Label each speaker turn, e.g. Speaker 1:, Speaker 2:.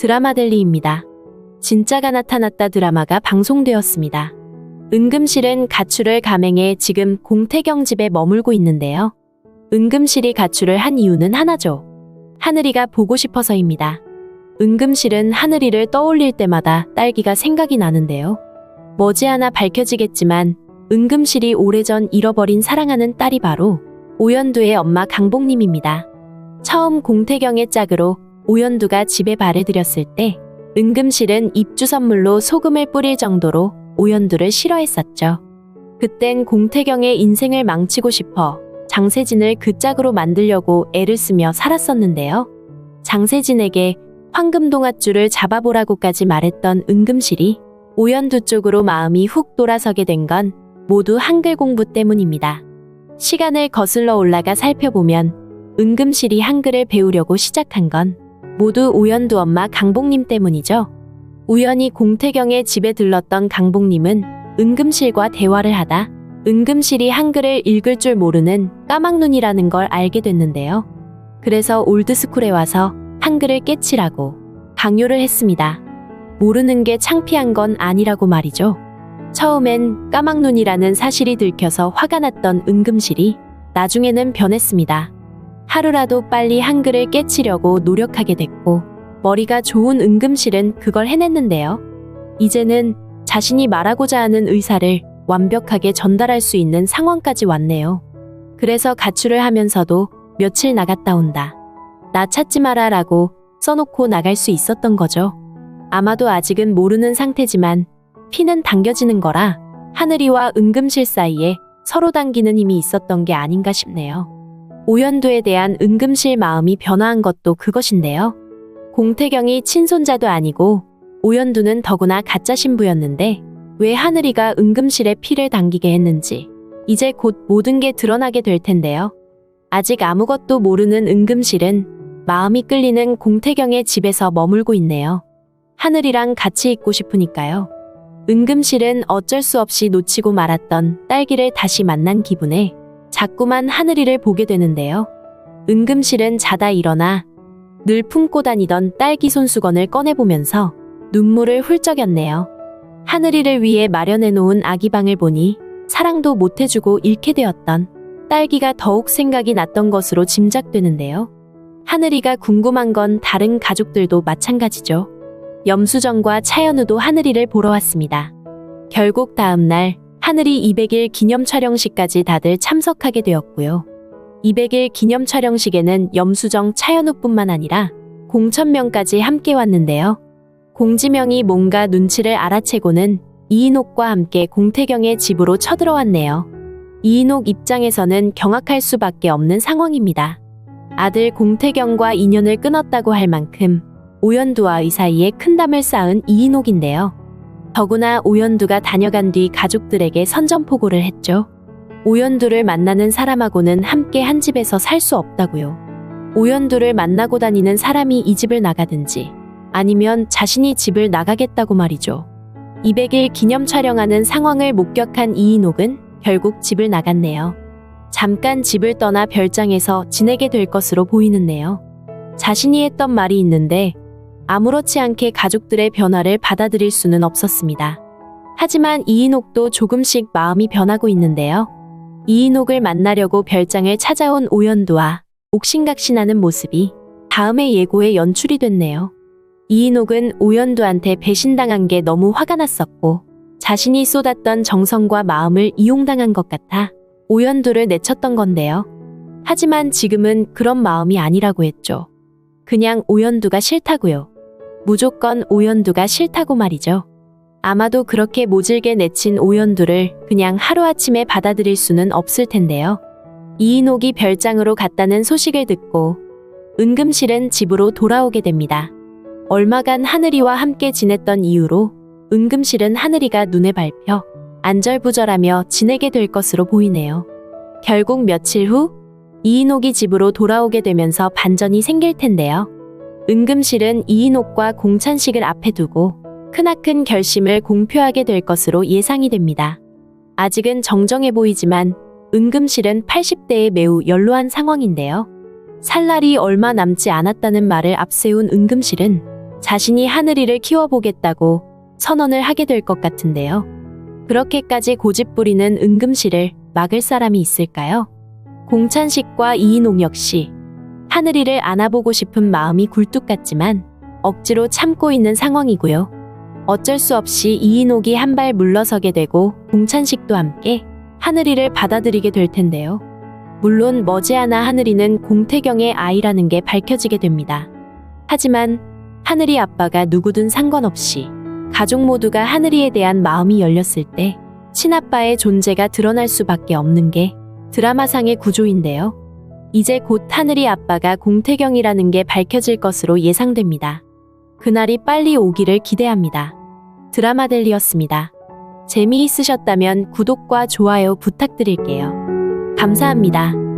Speaker 1: 드라마델리입니다. 진짜가 나타났다 드라마가 방송되었습니다. 은금실은 가출을 감행해 지금 공태경 집에 머물고 있는데요. 은금실이 가출을 한 이유는 하나죠. 하늘이가 보고 싶어서입니다. 은금실은 하늘이를 떠올릴 때마다 딸기가 생각이 나는데요. 머지않아 밝혀지겠지만 은금실이 오래전 잃어버린 사랑하는 딸이 바로 오연두의 엄마 강복님입니다. 처음 공태경의 짝으로 오연두가 집에 발을 들였을 때 은금실은 입주 선물로 소금을 뿌릴 정도로 오연두를 싫어했었죠. 그땐 공태경의 인생을 망치고 싶어 장세진을 그 짝으로 만들려고 애를 쓰며 살았었는데요. 장세진에게 황금동아줄을 잡아보라고까지 말했던 은금실이 오연두 쪽으로 마음이 훅 돌아서게 된 건 모두 한글 공부 때문입니다. 시간을 거슬러 올라가 살펴보면 은금실이 한글을 배우려고 시작한 건 모두 오연두 엄마 강복님 때문이죠. 우연히 공태경의 집에 들렀던 강복님은 은금실과 대화를 하다 은금실이 한글을 읽을 줄 모르는 까막눈이라는 걸 알게 됐는데요. 그래서 올드스쿨에 와서 한글을 깨치라고 강요를 했습니다. 모르는 게 창피한 건 아니라고 말이죠. 처음엔 까막눈이라는 사실이 들켜서 화가 났던 은금실이 나중에는 변했습니다. 하루라도 빨리 한글을 깨치려고 노력하게 됐고 머리가 좋은 은금실은 그걸 해냈는데요. 이제는 자신이 말하고자 하는 의사를 완벽하게 전달할 수 있는 상황까지 왔네요. 그래서 가출을 하면서도 며칠 나갔다 온다. 나 찾지 마라 라고 써놓고 나갈 수 있었던 거죠. 아마도 아직은 모르는 상태지만 피는 당겨지는 거라 하늘이와 은금실 사이에 서로 당기는 힘이 있었던 게 아닌가 싶네요. 오연두에 대한 은금실 마음이 변화한 것도 그것인데요. 공태경이 친손자도 아니고 오연두는 더구나 가짜 신부였는데 왜 하늘이가 은금실에 피를 당기게 했는지 이제 곧 모든 게 드러나게 될 텐데요. 아직 아무것도 모르는 은금실은 마음이 끌리는 공태경의 집에서 머물고 있네요. 하늘이랑 같이 있고 싶으니까요. 은금실은 어쩔 수 없이 놓치고 말았던 딸기를 다시 만난 기분에 자꾸만 하늘이를 보게 되는데요. 은금실은 자다 일어나 늘 품고 다니던 딸기 손수건을 꺼내보면서 눈물을 훌쩍였네요. 하늘이를 위해 마련해 놓은 아기방을 보니 사랑도 못해주고 잃게 되었던 딸기가 더욱 생각이 났던 것으로 짐작되는데요. 하늘이가 궁금한 건 다른 가족들도 마찬가지죠. 염수정과 차연우도 하늘이를 보러 왔습니다. 결국 다음 날 하늘이 200일 기념 촬영식까지 다들 참석하게 되었고요. 200일 기념 촬영식에는 염수정, 차연우뿐만 아니라 공천명까지 함께 왔는데요. 공지명이 뭔가 눈치를 알아채고는 이인옥과 함께 공태경의 집으로 쳐들어왔네요. 이인옥 입장에서는 경악할 수밖에 없는 상황입니다. 아들 공태경과 인연을 끊었다고 할 만큼 오연두와 의 사이에 큰 담을 쌓은 이인옥인데요. 더구나 오연두가 다녀간 뒤 가족들에게 선전포고를 했죠. 오연두를 만나는 사람하고는 함께 한 집에서 살 수 없다고요. 오연두를 만나고 다니는 사람이 이 집을 나가든지 아니면 자신이 집을 나가겠다고 말이죠. 200일 기념 촬영하는 상황을 목격한 이인옥은 결국 집을 나갔네요. 잠깐 집을 떠나 별장에서 지내게 될 것으로 보이는데요. 자신이 했던 말이 있는데 아무렇지 않게 가족들의 변화를 받아들일 수는 없었습니다. 하지만 이인옥도 조금씩 마음이 변하고 있는데요. 이인옥을 만나려고 별장을 찾아온 오연두와 옥신각신하는 모습이 다음의 예고에 연출이 됐네요. 이인옥은 오연두한테 배신당한 게 너무 화가 났었고 자신이 쏟았던 정성과 마음을 이용당한 것 같아 오연두를 내쳤던 건데요. 하지만 지금은 그런 마음이 아니라고 했죠. 그냥 오연두가 싫다고요. 무조건 오연두가 싫다고 말이죠. 아마도 그렇게 모질게 내친 오연두를 그냥 하루아침에 받아들일 수는 없을 텐데요. 이인옥이 별장으로 갔다는 소식을 듣고 은금실은 집으로 돌아오게 됩니다. 얼마간 하늘이와 함께 지냈던 이유로 은금실은 하늘이가 눈에 밟혀 안절부절하며 지내게 될 것으로 보이네요. 결국 며칠 후 이인옥이 집으로 돌아오게 되면서 반전이 생길 텐데요. 은금실은 이인옥과 공찬식을 앞에 두고 크나큰 결심을 공표하게 될 것으로 예상이 됩니다. 아직은 정정해 보이지만 은금실은 80대에 매우 연로한 상황인데요. 살 날이 얼마 남지 않았다는 말을 앞세운 은금실은 자신이 하늘이를 키워보겠다고 선언을 하게 될 것 같은데요. 그렇게까지 고집 부리는 은금씨를 막을 사람이 있을까요? 공찬식과 이인옥 역시 하늘이를 안아보고 싶은 마음이 굴뚝 같지만 억지로 참고 있는 상황이고요. 어쩔 수 없이 이인옥이 한 발 물러서게 되고 공찬식도 함께 하늘이를 받아들이게 될 텐데요. 물론 머지않아 하늘이는 공태경의 아이라는 게 밝혀지게 됩니다. 하지만 하늘이 아빠가 누구든 상관없이 가족 모두가 하늘이에 대한 마음이 열렸을 때 친아빠의 존재가 드러날 수밖에 없는 게 드라마상의 구조인데요. 이제 곧 하늘이 아빠가 공태경이라는 게 밝혀질 것으로 예상됩니다. 그날이 빨리 오기를 기대합니다. 드라마델리였습니다. 재미있으셨다면 구독과 좋아요 부탁드릴게요. 감사합니다.